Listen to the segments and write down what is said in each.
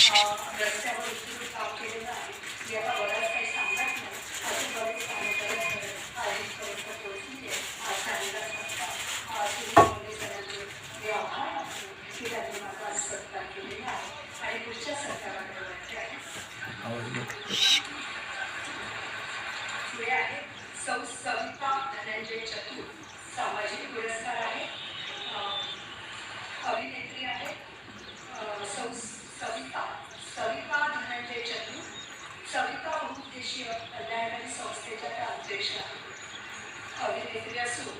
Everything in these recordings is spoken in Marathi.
Shh. प्रतिष्ठा अभिनेत्री असून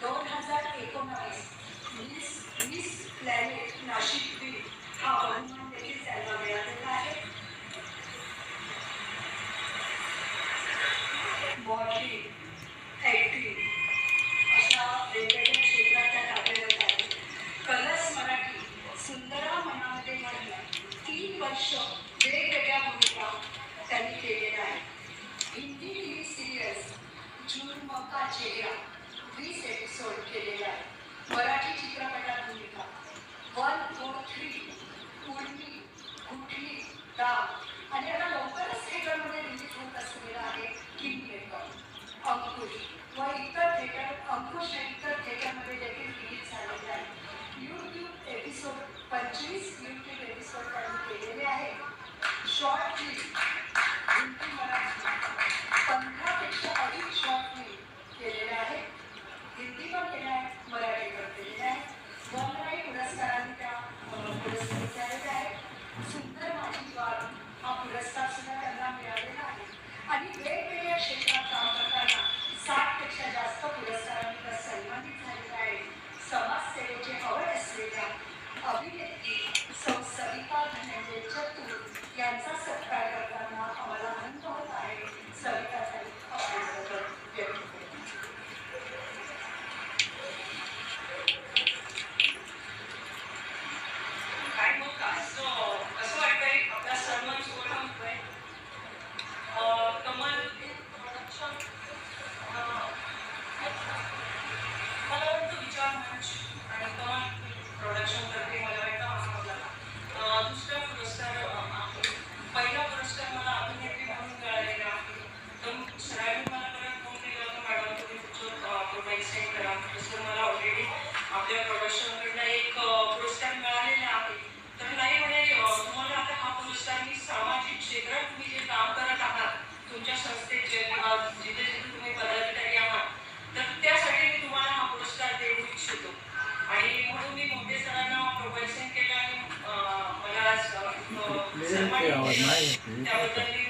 दोन हजार एकोणावीस मिस मिस प्लॅनेट नाशिक हा बहुमान सरकारने केलेले आहे शॉर्ट फिल्म पंधरापेक्षा अधिक शॉर्ट फिल्म केलेले आहे हिंदीवर केल्या आहेत आहेत बॉम्बे पुरस्काराने त्या पुरस्कार मिळालेले आहेत. सुंदर माझी हा पुरस्कार त्यांना मिळालेला आहे आणि वेगवेगळ्या क्षेत्रात काम करताना साठपेक्षा जास्त पुरस्कारांनी सन्मानित झालेला आहे समाजसेवेची आवड असलेल्या अभिनेत्री सौ सविता धनंजय चतुर यांचा सत्कार करताना आम्हाला आनंद होत आहे Savita Thank you.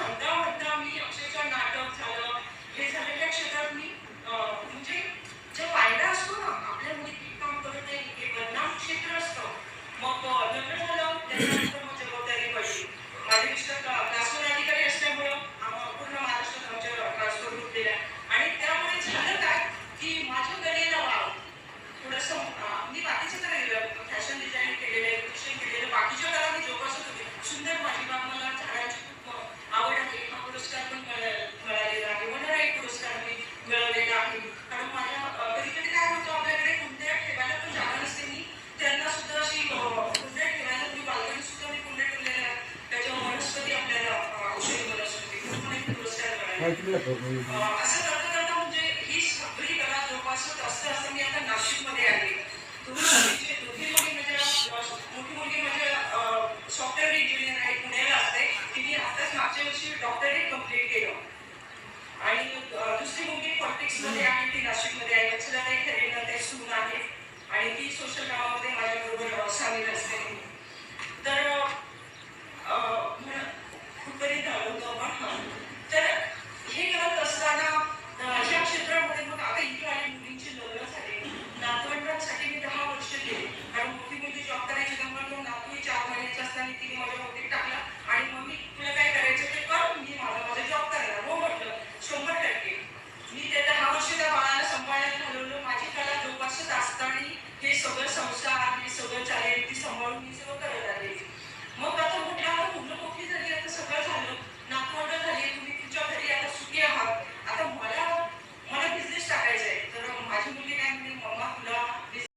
from now ऐकलेलं असं म्हणजे ही सगळी कला जोपासत असते असं मी आता नाशिकमध्ये आली तुम्ही